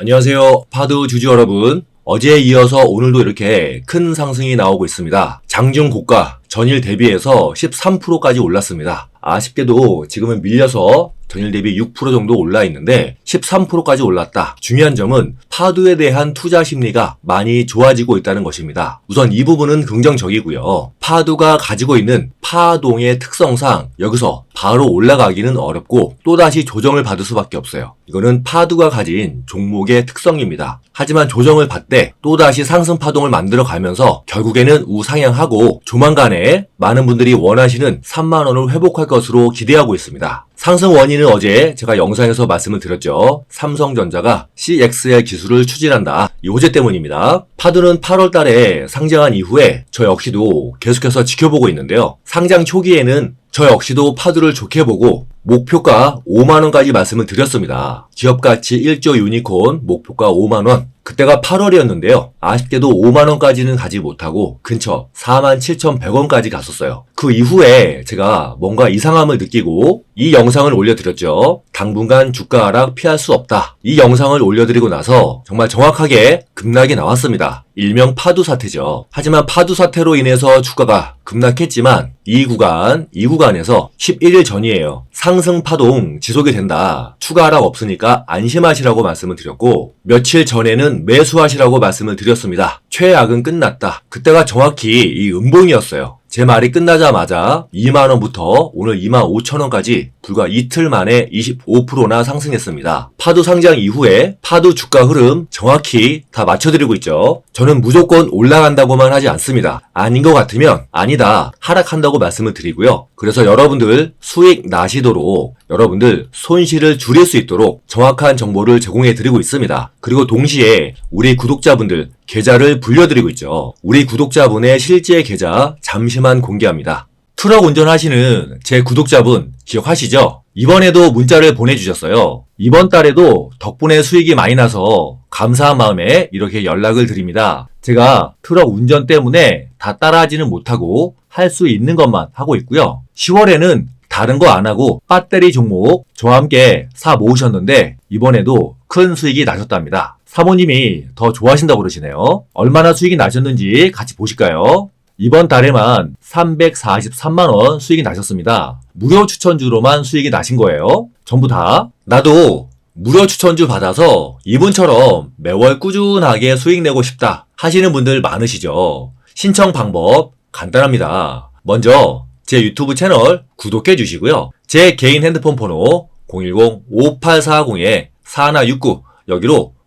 안녕하세요. 파드 주주 여러분. 어제에 이어서 오늘도 이렇게 큰 상승이 나오고 있습니다. 장중 고가 전일 대비해서 13%까지 올랐습니다. 아쉽게도 지금은 밀려서 전일 대비 6% 정도 올라 있는데 13%까지 올랐다. 중요한 점은 파도에 대한 투자 심리가 많이 좋아지고 있다는 것입니다. 우선 이 부분은 긍정적이고요. 파도가 가지고 있는 파동의 특성상 여기서 바로 올라가기는 어렵고 또다시 조정을 받을 수밖에 없어요. 이거는 파도가 가진 종목의 특성입니다. 하지만 조정을 받되 또다시 상승 파동을 만들어 가면서 결국에는 우상향하고 조만간에 많은 분들이 원하시는 3만원을 회복할 것으로 기대하고 있습니다. 상승 원인은 어제 제가 영상에서 말씀을 드렸죠. 삼성전자가 CXL 기술을 추진한다. 이 호재 때문입니다. 파드는 8월 달에 상장한 이후에 저 역시도 계속해서 지켜보고 있는데요. 상장 초기에는 저 역시도 파드를 좋게 보고 목표가 5만원까지 말씀을 드렸습니다. 기업 가치 1조 유니콘 목표가 5만원. 그때가 8월이었는데요. 아쉽게도 5만원까지는 가지 못하고 근처 47,100원까지 갔었어요. 그 이후에 제가 뭔가 이상함을 느끼고 이 영상을 올려드렸죠. 당분간 주가 하락 피할 수 없다. 이 영상을 올려드리고 나서 정말 정확하게 급락이 나왔습니다. 일명 파도 사태죠. 하지만 파도 사태로 인해서 주가가 급락했지만 이 구간, 이 구간에서 11일 전이에요. 상승 파동 지속이 된다. 추가 하락 없으니까 안심하시라고 말씀을 드렸고 며칠 전에는 매수하시라고 말씀을 드렸습니다. 최악은 끝났다. 그때가 정확히 이 음봉이었어요. 제 말이 끝나자마자 2만원부터 오늘 2만 5천원까지 불과 이틀 만에 25%나 상승했습니다. 파도 상장 이후에 파도 주가 흐름 정확히 다 맞춰드리고 있죠. 저는 무조건 올라간다고만 하지 않습니다. 아닌 것 같으면 아니다 하락한다고 말씀을 드리고요. 그래서 여러분들 수익 나시도록 여러분들 손실을 줄일 수 있도록 정확한 정보를 제공해 드리고 있습니다. 그리고 동시에 우리 구독자분들 계좌를 불려드리고 있죠. 우리 구독자분의 실제 계좌 잠시만 공개합니다. 트럭 운전하시는 제 구독자분 기억하시죠? 이번에도 문자를 보내주셨어요. 이번 달에도 덕분에 수익이 많이 나서 감사한 마음에 이렇게 연락을 드립니다. 제가 트럭 운전 때문에 다 따라하지는 못하고 할 수 있는 것만 하고 있고요. 10월에는 다른 거 안 하고 배터리 종목 저와 함께 사 모으셨는데 이번에도 큰 수익이 나셨답니다. 사모님이 더 좋아하신다고 그러시네요. 얼마나 수익이 나셨는지 같이 보실까요? 이번 달에만 343만원 수익이 나셨습니다. 무료 추천주로만 수익이 나신 거예요. 전부 다. 나도 무료 추천주 받아서 이분처럼 매월 꾸준하게 수익 내고 싶다 하시는 분들 많으시죠. 신청 방법 간단합니다. 먼저 제 유튜브 채널 구독해 주시고요. 제 개인 핸드폰 번호 010-5840-4169 여기로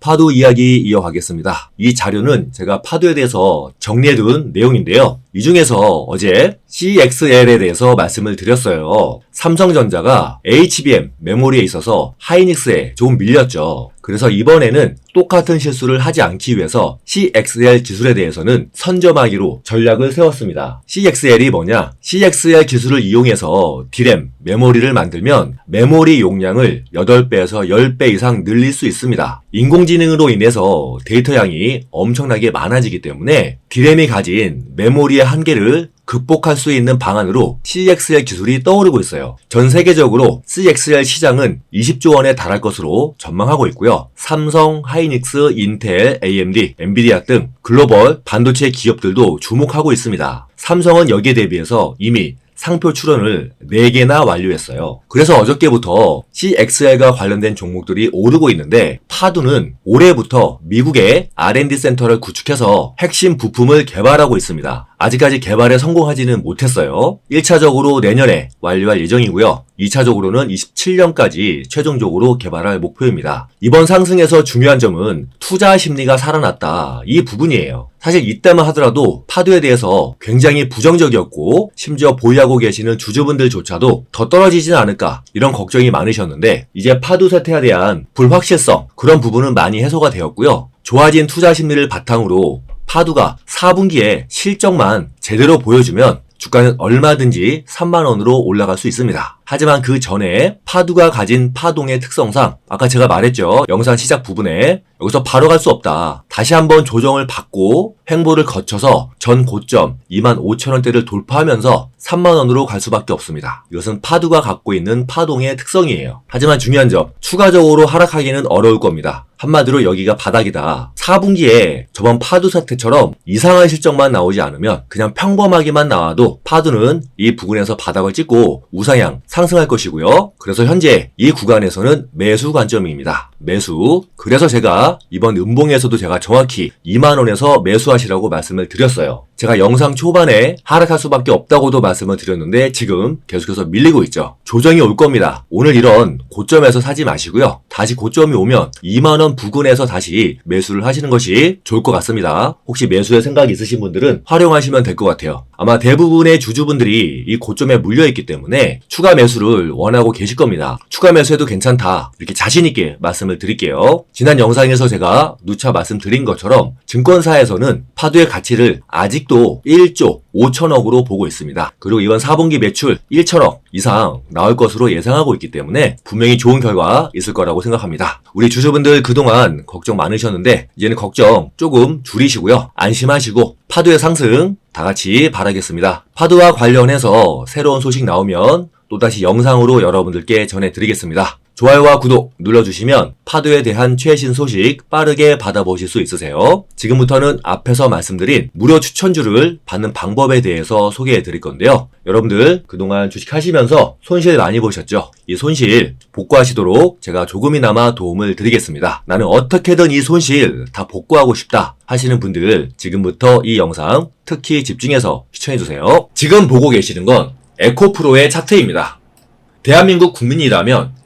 파도 이야기 이어가겠습니다. 이 자료는 제가 파도에 대해서 정리해둔 내용인데요. 이 중에서 어제 CXL에 대해서 말씀을 드렸어요. 삼성전자가 HBM 메모리에 있어서 하이닉스에 조금 밀렸죠. 그래서 이번에는 똑같은 실수를 하지 않기 위해서 CXL 기술에 대해서는 선점하기로 전략을 세웠습니다. CXL이 뭐냐? CXL 기술을 이용해서 D램, 메모리를 만들면 메모리 용량을 8배에서 10배 이상 늘릴 수 있습니다. 인공지능으로 인해서 데이터 양이 엄청나게 많아지기 때문에 D램이 가진 메모리의 한계를 극복할 수 있는 방안으로 CXL 기술이 떠오르고 있어요. 전 세계적으로 CXL 시장은 20조 원에 달할 것으로 전망하고 있고요. 삼성, 하이닉스, 인텔, AMD, 엔비디아 등 글로벌 반도체 기업들도 주목하고 있습니다. 삼성은 여기에 대비해서 이미 상표 출원을 4개나 완료했어요. 그래서 어저께부터 CXL과 관련된 종목들이 오르고 있는데 파두는 올해부터 미국의 R&D 센터를 구축해서 핵심 부품을 개발하고 있습니다. 아직까지 개발에 성공하지는 못했어요. 1차적으로 내년에 완료할 예정이고요. 2차적으로는 27년까지 최종적으로 개발할 목표입니다. 이번 상승에서 중요한 점은 투자 심리가 살아났다. 이 부분이에요. 사실 이때만 하더라도 파도에 대해서 굉장히 부정적이었고 심지어 보유하고 계시는 주주분들조차도 더 떨어지지는 않을까 이런 걱정이 많으셨는데 이제 파도 세태에 대한 불확실성 그런 부분은 많이 해소가 되었고요. 좋아진 투자 심리를 바탕으로 파두가 4분기에 실적만 제대로 보여주면 주가는 얼마든지 3만원으로 올라갈 수 있습니다. 하지만 그 전에 파두가 가진 파동의 특성상 아까 제가 말했죠. 영상 시작 부분에 여기서 바로 갈 수 없다. 다시 한번 조정을 받고 횡보를 거쳐서 전 고점 2만 5천원대를 돌파하면서 3만원으로 갈 수밖에 없습니다. 이것은 파두가 갖고 있는 파동의 특성이에요. 하지만 중요한 점, 추가적으로 하락하기는 어려울 겁니다. 한마디로 여기가 바닥이다. 4분기에 저번 파두 사태처럼 이상한 실적만 나오지 않으면 그냥 평범하게만 나와도 파두는 이 부근에서 바닥을 찍고 우상향 상승할 것이고요. 그래서 현재 이 구간에서는 매수 관점입니다. 매수. 그래서 제가 이번 음봉에서도 제가 정확히 2만원에서 매수하시라고 말씀을 드렸어요. 제가 영상 초반에 하락할 수밖에 없다고도 말씀을 드렸는데 지금 계속해서 밀리고 있죠. 조정이 올 겁니다. 오늘 이런 고점에서 사지 마시고요. 다시 고점이 오면 2만원 부근에서 다시 매수를 하시는 것이 좋을 것 같습니다. 혹시 매수의 생각이 있으신 분들은 활용하시면 될 것 같아요. 아마 대부분의 주주분들이 이 고점에 물려있기 때문에 추가 매수를 원하고 계실 겁니다. 추가 매수해도 괜찮다. 이렇게 자신있게 말씀을 드릴게요. 지난 영상에서 제가 누차 말씀드린 것처럼 증권사에서는 파도의 가치를 아직도 1조 5천억으로 보고 있습니다. 그리고 이번 4분기 매출 1천억 이상 나올 것으로 예상하고 있기 때문에 분명히 좋은 결과 있을 거라고 생각합니다. 우리 주주분들 그동안 걱정 많으셨는데 이제는 걱정 조금 줄이시고요. 안심하시고 파도의 상승 다 같이 바라겠습니다. 파도와 관련해서 새로운 소식 나오면 또다시 영상으로 여러분들께 전해드리겠습니다. 좋아요와 구독 눌러주시면 파도에 대한 최신 소식 빠르게 받아보실 수 있으세요. 지금부터는 앞에서 말씀드린 무료 추천주를 받는 방법에 대해서 소개해 드릴 건데요. 여러분들 그동안 주식하시면서 손실 많이 보셨죠? 이 손실 복구하시도록 제가 조금이나마 도움을 드리겠습니다. 나는 어떻게든 이 손실 다 복구하고 싶다 하시는 분들 지금부터 이 영상 특히 집중해서 시청해 주세요. 지금 보고 계시는 건 에코프로의 차트입니다. 대한민국 국민이라면